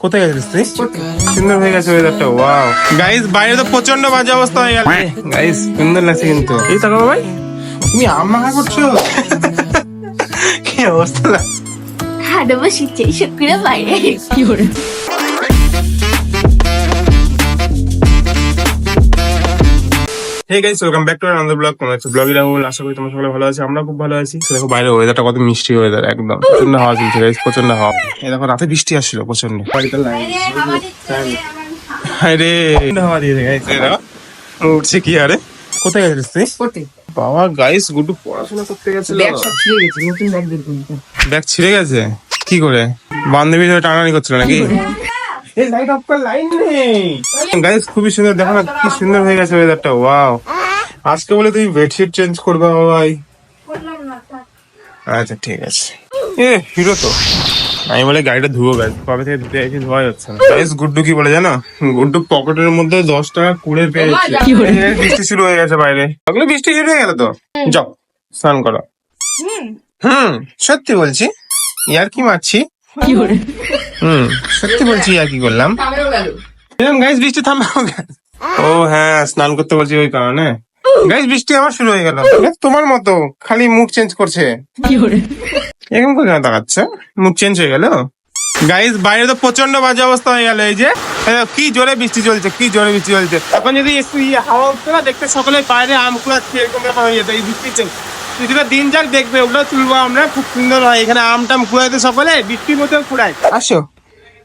কোথায় গেছিস তুই? সুন্দর হয়ে গেছে ওয়েদারটা ওয়াও গাইস বাইরে তো প্রচণ্ড বাজে অবস্থা হয়ে গেল গাইস সুন্দর লাগছে কিন্তু। এই তাকাবো ভাই তুমি আম্মা মাখা করছ? কি অবস্থা? লাগছে হাঁটা বসিচ্ছে বাইরে করে বাইরে। Hey guys welcome back to blog কোন একটা রাহুল আশা করি তোমরা সকলে ভালো আছি আমরা খুব ভালো আছি। দেখো বাইরে ওয়েদারটা কত মিষ্টি ওয়েদার একদম। প্রচণ্ড হাওয়া চলছে গাইস প্রচণ্ড হাওয়া। এই দেখো রাতে বৃষ্টি আসছিল প্রচণ্ড আরে হাওয়া দিয়েছে গাইস উঠছে কি আরে? কোথায় গেছিস তুই? বাবা গাইস গুড্ডু পড়াশোনা করতে গেছিল। ব্যাগ ছিঁড়ে গেছে কি করে? বান্ধবী ধরে টানাটানি করছিল নাকি? এই লাইট অফ কর লাইন নেই। গাইস খুবই সুন্দর দেখো না কি সুন্দর হয়ে গেছে ওয়েদারটা ওয়াও আজকে বলে তুমি বেডশিট চেঞ্জ করবে ভাই। আচ্ছা ঠিক আছে। এ হিরো তো। আমি বলে গাড়িটা ধুবো গাইস কবে থেকে ধুতে আছি ধোয়া যাচ্ছে না। গাইস গুড্ডু কি বলে জানো? গুড্ডু পকেটের মধ্যে দশ টাকা কুড়ে পেয়েছে। বৃষ্টি শুরু হয়ে গেছে বাইরে। ওগুলো বৃষ্টি শুরু হয়ে গেল তো? যাও স্নান করো। হুম সত্যি বলছি ইয়ার কি মারছি? হুম সত্যি বলছি ইয়ার কি করলাম। গাইস বৃষ্টি থামবে ও হ্যাঁ স্নান করতে বলছি ওই কারণে। গাইস বৃষ্টি আমার শুরু হয়ে গেল। তোমার মতো খালি মুখ চেঞ্জ করছে। এরকম করে কেন তাকাচ্ছে? মুখ চেঞ্জ হয়ে গেল? গাইস বাইরে তো প্রচণ্ড বাজে অবস্থা হয়ে গেল এই যে। কি জোরে বৃষ্টি চলছে কি জোরে বৃষ্টি চলছে। এখন যদি একটু ইয়ে হাওয়া উঠতো না দেখতে সকলে বাইরে আম কুড়াচ্ছে এরকম ব্যাপার হয়ে যেত এই বৃষ্টিতে কিছুটা দিন যাক দেখবে ওগুলো তুলবো আমরা খুব সুন্দর হয়। এখানে আম টাম কুড়াইতে সকলে বৃষ্টির মধ্যেও কুড়াই। আসো।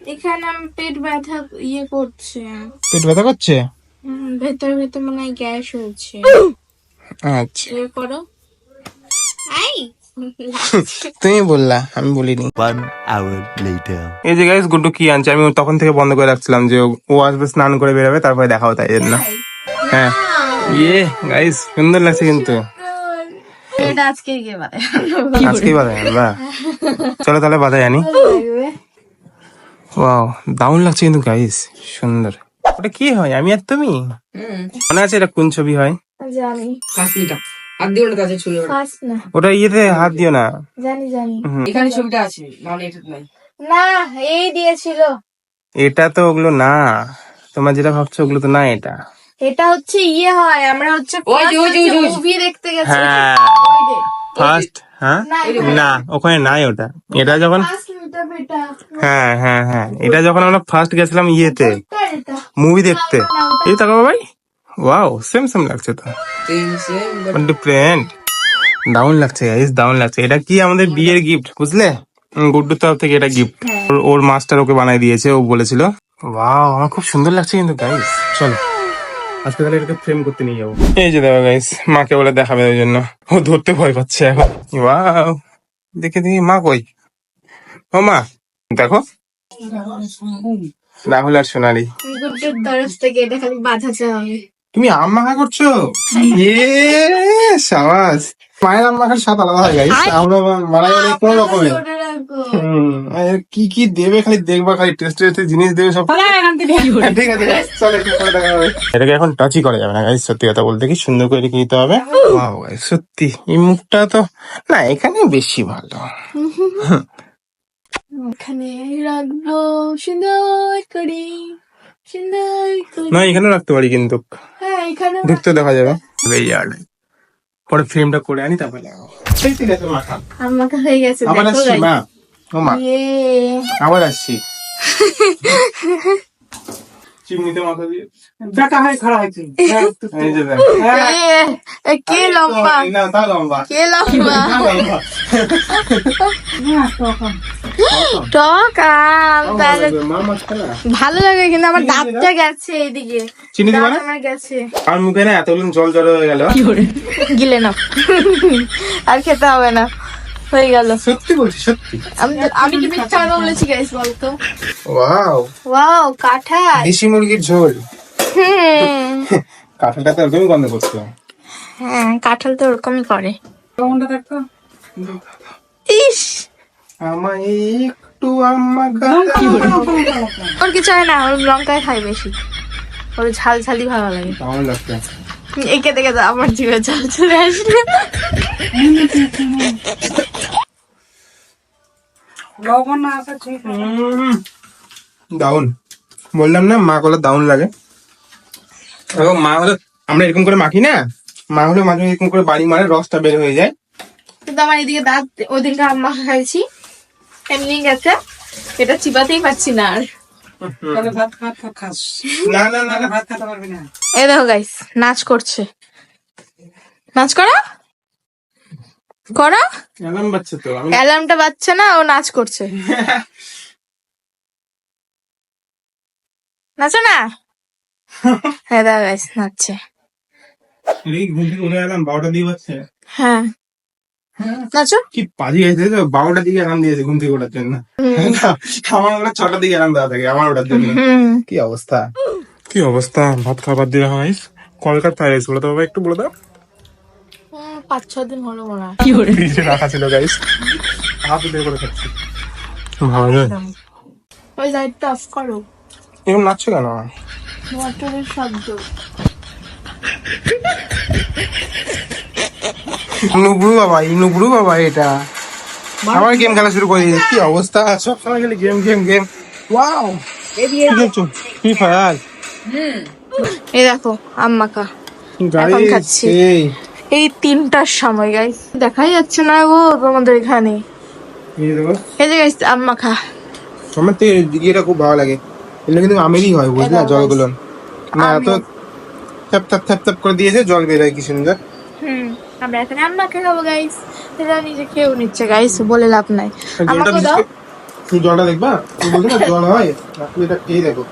এখানে আমার পেট ব্যথা ইয়ে করছে। পেট ব্যথা করছে? ভেতর ভেতর মনে হয় গ্যাস হয়েছে। আচ্ছা। ইয়ে করো। আই! তুমি বললা আমি বলিনি। এই যে গাইস গুড্ডু কি আনছে? আমি তখন থেকে বন্ধ করে রাখছিলাম যে ও- ও আসবে স্নান করে বেরোবে তারপরে দেখাও তাই জন্য। হ্যাঁ। ইয়ে গাইস সুন্দর লাগছে কিন্তু। এটা আজকে গিয়ে চলো তাহলে বাজায় আনি ওয়াও দারুণ লাগছে কিন্তু গাইস সুন্দর ওটা কি হয় আমি আর তুমি মনে আছে এটা কোন ছবি হয় জানি হাত ওটা কাছে ছবি না ওটা ইয়েতে হাত দিও না জানি জানি এখানে ছবিটা আছে নাহলে এটা নাই না এই দিয়েছিল এটা তো ওগুলো না তোমার যেটা ভাবছ ওগুলো তো না এটা এটা হচ্ছে ইয়ে হয় আমরা হচ্ছে। মুভি দেখতে গেছি। হ্যাঁ। ফার্স্ট হ্যাঁ? না, ওখানে নাই ওটা। এটা যখন ফার্স্ট এটা। বেটা হ্যাঁ হ্যাঁ হ্যাঁ। এটা যখন আমরা ফার্স্ট গেছিলাম ইয়েতে। মুভি দেখতে। এই তাকাবো ভাই। ওয়াও সেম সেম লাগছে তো। ডিফারেন্ট দারুণ লাগছে গাইস দারুণ লাগছে। এটা কি আমাদের বিয়ের গিফট বুঝলে? গুড্ডুর তরফ থেকে এটা গিফট ওর মাস্টার ওকে বানাই দিয়েছে ও বলেছিল। ওয়াও আমার খুব সুন্দর লাগছে কিন্তু গাইস চলো। আজকে তাহলে এটাকে ফ্রেম করতে নিয়ে যাব। এই যে দেখো গাইস মাকে বলে দেখাবে ওই জন্য। ও ধরতে ভয় পাচ্ছে এখন। ওয়াও দেখে দেখি মা কই? ও মা দেখো। রাহুল আর সোনালি। থেকে এটা খালি বাঁধাতে হবে। তুমি আম মাখা করছ? ইয়ে সাবাস মায়ের আম মাখার স্বাদ আলাদা হয় গাইস আমরা মারা গেলে কোনো রকমের হুম, আর কি কি দেবে খালি দেখবা খালি টেস্ট টেস্ট জিনিস দেবে সব। হ্যাঁ, ঠিক আছে চলো দেখা হবে। এটাকে এখন টাচই করা যাবে না গাইস সত্যি কথা বলতে কি? সুন্দর করে রেখে দিতে হবে। সত্যি। এই মুখটা তো না এখানে বেশি ভালো। ওখানে রাখব সুন্দর করে। না এখানে রাখতে পারি কিন্তু। হ্যাঁ এখানে ঢুকতে দেখা যাবে। এই আর পরে ফ্রেমটা করে আনি তারপরে লাগাবো। এই ঠিক আছে মাখা আমাকে হয়ে গেছে আবার আসছি মা। ও মা। ইয়ে। আবার আসছি। চিমনিতে মাথা দিয়ে। দেখা হয় খারাপ হয়েছে। এই যে দেখ। এ, এ, কে লম্বা? না তা লম্বা। কে লম্বা? টক আম। তাহলে। ভালো লাগে কিন্তু আমার দাঁতটা গেছে এইদিকে চিনি দিবা না? আমার গেছে। আর মুখে না এতগুলো জল জড়ো হয়ে গেল। গিলে না আর খেতে হবে না। হয়ে গেল। সত্যি বলছি সত্যি। আমি আমি কি মিথ্যা কথা বলেছি গাইস বলতো? ওয়াও। ওয়াও কাঁঠাল। দেশি মুরগির ঝোল। হুম। কাঁঠালটা তো একদমই গন্ধ করছে। হ্যাঁ কাঁঠাল তো ওরকমই করে। কোনটা দেখতো? ইস! আমায় একটু আম্মা গা ওর কিছু হয় না ওর লঙ্কায় খাই বেশি। ওর ঝাল ঝালি ভালো লাগে। কেমন লাগছে। একে দেখে আমার জিভে ঝাল চলে আসলে। লবণ না আসা ঠিক দাউন বললাম না মা কলা দাউন লাগে। এবং মা হলো আমরা এরকম করে মাখি না? মা হলো মাঝে মাঝে এরকম করে বাড়ি মারে রসটা বের হয়ে যায়। কিন্তু আমার এদিকে দাঁত ওদিনকে আম্মা খাইছি। এমনি গেছে। এটা চিবাতেই পারছি না আর। এই দেখো গাইস নাচ করছে। নাচ করো? করো? অ্যালার্ম বাচ্চা তো আমি অ্যালার্মটা বাজছে না ও নাচ করছে। নাচো না? হ্যাঁ দেখো গাইস নাচছে। ঘুম থেকে উঠে এলাম বারোটা দিয়ে বাচ্চা হ্যাঁ। নাচো কি পাজি গেছে তো? বারোটা দিকে অ্যালার্ম দিয়েছে ঘুম থেকে ওঠার জন্য। আমার ওটা ছটা দিকে অ্যালার্ম দেওয়া থাকে আমার ওটার জন্য। কি অবস্থা? কি অবস্থা? ভাত খাবার দিয়ে হয়? কলকাতা ফ্রাইড রাইস বলে তো বাবা একটু বলে দাও। হুম, পাঁচ ছ দিন হলো মনে হয়। ফ্রিজে রাখা ছিল গাইস করে খাচ্ছি। ভালো যায়। ওই লাইটটা অফ করো। এরকম নাচছো কেন? শব্দ। নুবুরু বাবা এই নুবুরু বাবা এটা। আবার গেম খেলা শুরু করে দিয়েছে। কি অবস্থা? সব সময় গেলে গেম গেম গেম ওয়াও কি খেলছো ফ্রি ফায়ার এই দেখো আম্মাকা। গাড়ি খাচ্ছি। এই। তিনটার সময় গাইস দেখাই যাচ্ছে না গো তোমাদের এখানে। এই দেখো। এই যে গাইস আম্মা আমার তো এটা খুব ভালো লাগে। এগুলো কিন্তু আমেরই হয় বুঝলা? জলগুলো। না এত থ্যাপ থ্যাপ থ্যাপ থ্যাপ করে দিয়েছে জল বের হয় কি সুন্দর। হুম। আমরা এখানে আম্মাকে খাব গাইস এটা নিজে খেয়েও নিচ্ছে গাইস বলে লাভ নাই। আমাকে দাও। তুমি জলটা দেখবা? তুমি বলছো না জল হয়? তুমি এটা খেয়ে দেখো।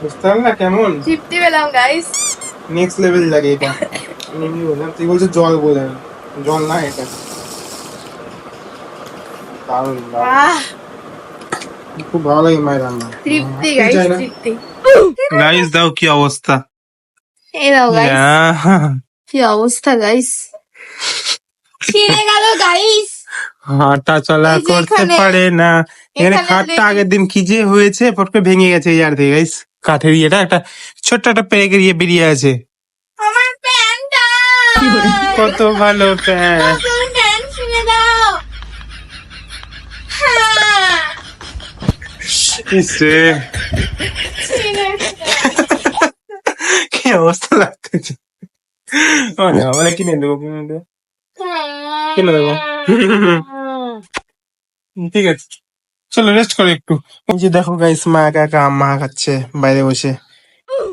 বুঝতে না কেমন? তৃপ্তি পেলাম গাইস নেক্সট লেভেল লাগে এটা। আমি এমনি বললাম? তুই বলছো জল বলে জল না এটা। দারুণ খুব ভালো লাগে মায়ের রান্না। তৃপ্তি গাইস তৃপ্তি। গাইস দাও কি অবস্থা? এই দাও গাইস কি অবস্থা গাইস ছিঁড়ে গেল গাইস হাঁটা চলা করতে পারে না। এখানে খাটটা আগের দিন কি যে হয়েছে পটকে ভেঙে গেছে এই আর দিয়ে গাইস কাঠের ইয়েটা একটা ছোট্ট একটা পেরেকের ইয়ে বেরিয়ে আছে। আমার প্যান্টটা। কত ভালো প্যান্ট। দাও। হ্যাঁ, অবস্থা লাগতেছে মানে মানে কিনে দেবো কিনে দেবো। কিনে দেবো। ঠিক আছে। চলো রেস্ট করো একটু। যে দেখো গাইস মা একা একা আম্মা খাচ্ছে বাইরে বসে।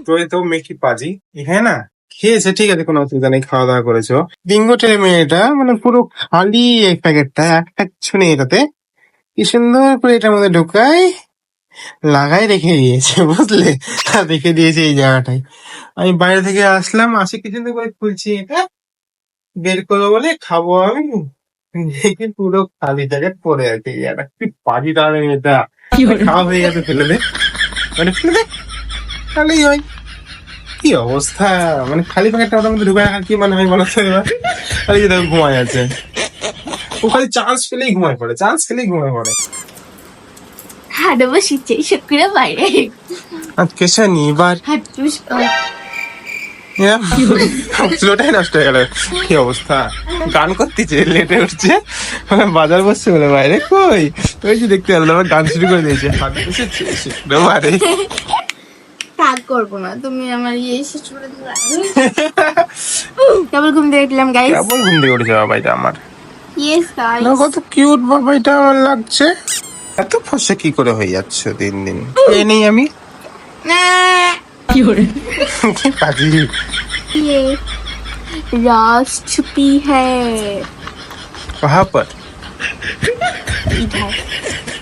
তো তো মেকি পাজি। এখানে না, খেয়েছে, ঠিক আছে, কোনো অসুবিধা নেই, খাওয়া দাওয়া করেছ। বিঙ্গো টের মেয়েটা মানে পুরো খালি এই প্যাকেটটা একটা কিছু নেই এটাতে। কি সুন্দর করে এটার মধ্যে ঢোকাই লাগাই রেখে দিয়েছে বুঝলে? রেখে দিয়েছে এই জায়গাটায়। আমি বাইরে থেকে আসলাম আসে কিছু করে খুলছি এটা। বের করব বলে খাব আমি। দেখি পুরো খালি জায়গায় পড়ে আছে জায়গাটা। কি পাজি তাহলে এটা খাওয়া হয়ে গেছে ফেলে দে। মানে ফেলে দে। খালি হয়। কি অবস্থা? মানে খালি প্যাকেটটা ওটার মধ্যে ঢুকে রাখার কি মানে হয় বলো তো এবার? খালি যে দেখো ঘুমায় আছে। ও খালি চান্স পেলেই ঘুমায় পড়ে চান্স পেলেই ঘুমায় পড়ে। হাঁটে বসিচ্ছে শুক্রে বাইরে আজকে শনিবার। হাঁটু ফ্লোটাই নষ্ট হয়ে গেল। কি অবস্থা? গান করতেছে লেটে উঠছে। মানে বাজার বসছে বলে বাইরে কই? ওই যে দেখতে পেলাম আবার গান শুরু করে দিয়েছে। শুক্রবারে কাজ করব না তুমি আমার ইয়ে শেষ করে কেবল ঘুম থেকে উঠলাম গাইস কেমন ঘুম থেকে উঠেছে বাবাইটা আমার। ইয়েস গাইস না কত কিউট বাবাইটা আমার লাগছে। এত ফসে কি করে হয়ে যাচ্ছে দিন দিন এ নেই আমি কি কাজী ये राज छुपी है कहाँ पर इधर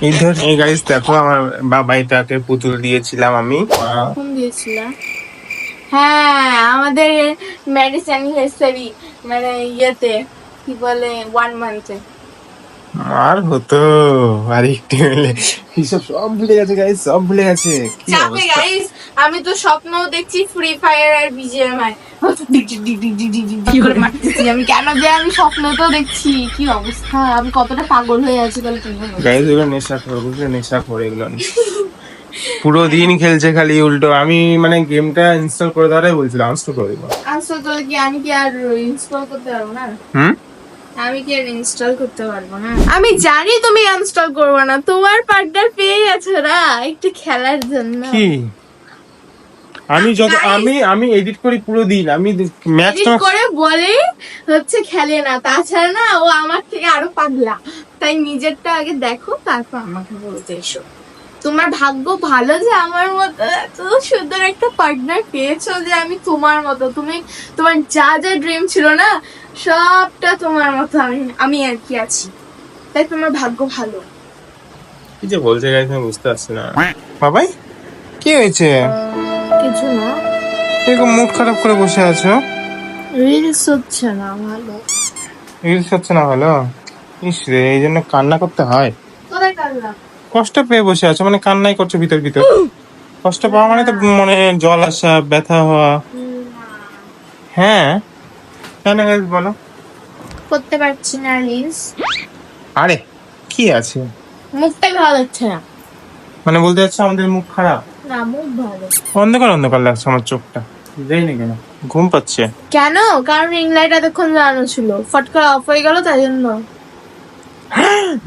ইধর এই গাইস দেখো আমার বাবাইটাকে পুতুল দিয়েছিলাম আমি কোন দিয়েছিল হ্যাঁ আমাদের ম্যারেজ অ্যানিভার্সারি মানে ইয়েতে কি বলে ওয়ান মান্থে আর হতো আর একটু হলে। এইসব সব ভুলে গেছে গাইস সব ভুলে গেছে। কি চাপে অবস্থা? গাইস আমি তো স্বপ্নও দেখছি ফ্রি ফায়ার আর বিজিএমআই আমি? কেন যে আমি স্বপ্নতেও দেখছি? কি অবস্থা? আমি কতটা পাগল হয়ে আছি তাহলে। গাইস এগুলো নেশা করে বুঝলে? নেশা করে এগুলো পুরো দিন খেলছে খালি উল্টো। আমি মানে গেমটা ইনস্টল করে দেওয়াটাই বলছিলাম আনস্টল করে দিব আনসার করে কি আমি কি আর ইনস্টল করতে পারব না? হুম? আমি কি আর ইনস্টল করতে পারব না আমি জানি তুমি ইনস্টল করবে না। তোমার পার্টনার পেয়ে গেছো না একটু খেলার জন্য। কি? আমি যত আমি আমি এডিট করি পুরো দিন আমি ম্যাচ এডিট করে বলে হচ্ছে খেলে না। তাছাড়া না ও আমার থেকে আরও পাগলা। তাই নিজেরটা আগে দেখো তারপর আমাকে বলতে এসো। তোমার ভাগ্য ভালো যে আমার মতো? এত সুন্দর একটা পার্টনার পেয়েছ যে আমি তোমার মতো। তুমি তোমার যা যা ড্রিম ছিল না সবটা তোমার মতো আমি আমি আর কি আছি। তাই তোমার ভাগ্য ভালো। কি যে বলছে গাইস আমি বুঝতে পারছি না। বাবাই কি হয়েছে? কিছু না। এরকম মুড খারাপ করে বসে আছো? রিলস হচ্ছে না ভালো। রিলস হচ্ছে না ভালো? ইস রে এই জন্য কান্না করতে হয়। কোথায় কাটলাম কষ্ট পেয়ে বসে আছো মানে কান্নাই করছ ভিতর ভিতর। কষ্ট পাওয়া মানে তো মনে জল আসা ব্যথা হওয়া। হ্যাঁ। কেন guys বলো? করতে পারছি না রিলস। আরে কি আছে? মুখটাই ভালো লাগছে না। মানে বলতে যাচ্ছে আমাদের মুখ খারাপ? না মুখ ভালো। অন্ধকার অন্ধকার লাগছে আমার চোখটা। যাই না কেন? ঘুম পাচ্ছে। কেন? কারণ রিং লাইট এতক্ষণ জ্বালানো ছিল। ফট করে অফ হয়ে গেল তাই জন্য।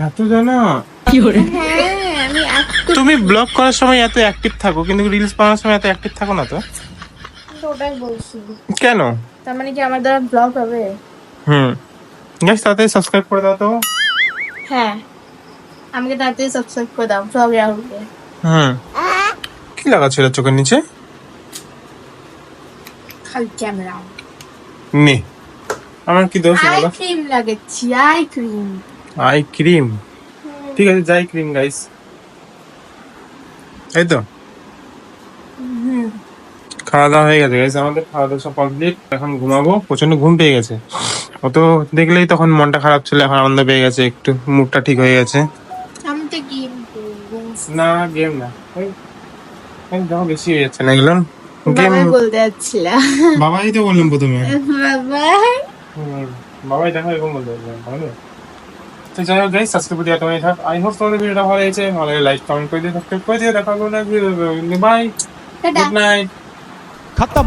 এত জানা হ্যাঁ আমি একটু তুমি ব্লগ করার সময় এত অ্যাক্টিভ থাকো কিন্তু রিলস বানানোর সময় এত অ্যাক্টিভ থাকো না তো? ওটাই বলছি। কেন? তার মানে কি আমার দ্বারা ব্লগ হবে? হুম। গাইস তাড়াতাড়ি সাবস্ক্রাইব করে দাও তো। হ্যাঁ। আমাকে তাড়াতাড়ি সাবস্ক্রাইব করে দাও ব্লগ রাহুলকে হুম। কি লাগাচ্ছিল চোখের নিচে? খালি ক্যামেরা নে। আমার কি দোষ আই ক্রিম লাগাচ্ছি আই ক্রিম আই ক্রিম ঠিক আছে যাই ক্রিম গাইস এই তো খাওয়া দাওয়া হয়ে গেছে গাইস আমাদের খাওয়া দাওয়া সব কমপ্লিট এখন ঘুমাবো। প্রচণ্ড ঘুম পেয়ে গেছে। ও তো দেখলেই তখন মনটা খারাপ ছিল এখন আনন্দ পেয়ে গেছে একটু মুডটা ঠিক হয়ে গেছে। আমি তো গেম না গেম না। ওই দেখো বেশি হয়ে যাচ্ছে না এগুলো। গেম বাবাই বলতে যাচ্ছিলাম বাবাই তো বললাম প্রথমে। বাবাই। বাবাই দেখো এরকম বলতে ভালো তো যাই হোক গাইস আজকে ভিডিও এত থাক আই হোপ তোমাদের ভিডিওটা ভালো লেগেছে। ভালো লাগে লাইক কমেন্ট করে দিও। সাবস্ক্রাইব করে দিও। দেখা করব না বাই গুড নাইট খতম।